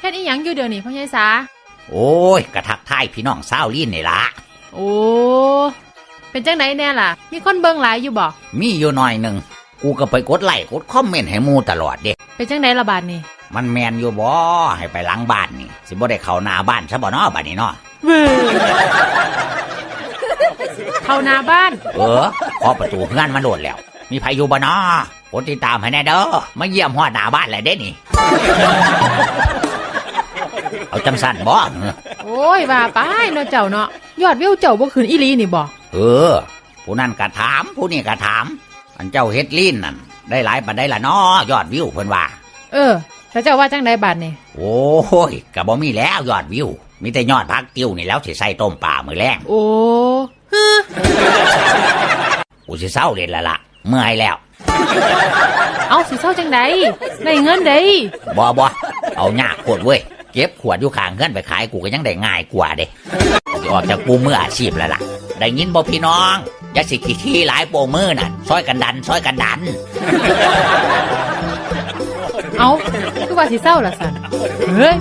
เฮ็ดอีหยังอยู่เดี๋ยวนี้พ่อใหญ่สา โอ้ยกระทักทายพี่น้องสาวลีนนี่ละโอ้ เป็นจังไดแน่ล่ะ มีคนเบิ่งหลายอยู่บ่ มีอยู่หน่อยหนึ่งกูก็ไปกดไลค์กดคอมเมนต์ให้หมูตลอดเด้เป็นจังไดละบาดนี่มันแมนอยู่บ่ให้ไปหลังบ้านนี่ สิบ่ได้เข้าหน้าบ้านซะบ่เนาะบัดนี้เนาะเว้ยเข้าหน้าบ้าน เออขอประตูเพื่อนมาโดดแล้ว มีไผอยู่บ่เนาะกดติดตามให้แน่เด้อมาเยี่ยมฮอดหน้าบ้านเลยเด้นี่ เอาจังสั่นบ่เออโอ้ยว่าไปเนาะเจ้าเนาะยอดวิวเจ้าบ่ขึ้นอีหลีนี่บ่เออ ผู้นั้นก็ถาม ผู้นี้ก็ถาม อันเจ้าเฮ็ดลีนนั่นได้หลายปานใดล่ะเนาะยอดวิวเพิ่นว่า เออแล้วเจ้าว่าจังไดบาดนี่โอ้ยก็บ่มีแล้วยอดวิว มีแต่ยอดพักติ้วนี่แล้วสิใส่ต้มปลามื้อแรงโอ้ฮึกูสิเศร้าเล่นและละเมื่อยแล้ว เอาสิเศร้าจังไดได้เงินเด้บ่บ่เอายากโคตรเว้ย เก็บขวดอยู่ข้างเงินไปขายกูก็ยังได้ง่ายกว่าเด้ออกจากกูมืออาชีพแล้วล่ะ ได้ยินบ่พี่น้องอย่าสิขี้ที่หลายโปมือน่ะซอยกันดันซอยกันดัน เอาคือว่าสิเศร้าล่ะสันเฮ้ย